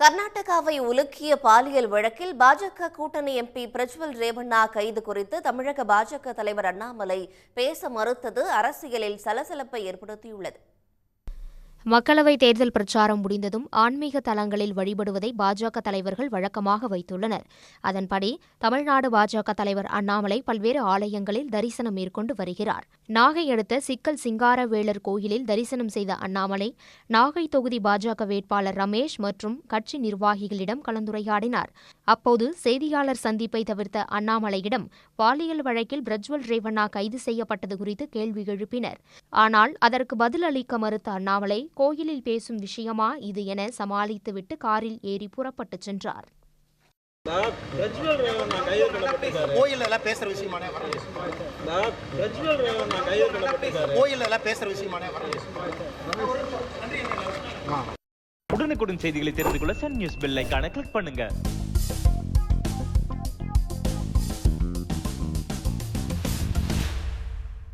கர்நாடகாவை உலுக்கிய பாலியல் வழக்கில் பாஜக கூட்டணி எம்பி பிரஜ்வல் ரேவண்ணா கைது குறித்து தமிழக பாஜக தலைவர் அண்ணாமலை பேச மறுத்தது அரசியலில் சலசலப்பை ஏற்படுத்தியுள்ளது. மக்களவைத் தேர்தல் பிரச்சாரம் முடிந்ததும் ஆன்மீக தலங்களில் வழிபடுவதை பாஜக தலைவர்கள் வழக்கமாக வைத்துள்ளனர். அதன்படி தமிழ்நாடு பாஜக தலைவர் அண்ணாமலை பல்வேறு ஆலயங்களில் தரிசனம் மேற்கொண்டு வருகிறார். நாகை அடுத்த சிக்கல் சிங்காரவேலர் கோயிலில் தரிசனம் செய்த அண்ணாமலை நாகை தொகுதி பாஜக வேட்பாளர் ரமேஷ் மற்றும் கட்சி நிர்வாகிகளிடம் கலந்துரையாடினார். அப்போது செய்தியாளர் சந்திப்பை தவிர்த்த அண்ணாமலையிடம் பாலியல் வழக்கில் பிரஜ்வல் ரேவண்ணா கைது செய்யப்பட்டது குறித்து கேள்வி எழுப்பினர். ஆனால் அதற்கு பதில் அளிக்க மறுத்த அண்ணாமலை கோயிலில் பேசும் விஷயமா இது என சமாளித்துவிட்டு காரில் ஏறி புறப்பட்டுச் சென்றார். கோயில் எல்லாம் பேசுற விஷயமானே கோயில் எல்லாம் பேசுற விஷயமானே. உடனுக்குடன் செய்திகளை தெரிந்து கொள்ள சன் நியூஸ் பெல் ஐகானை கிளிக் பண்ணுங்க.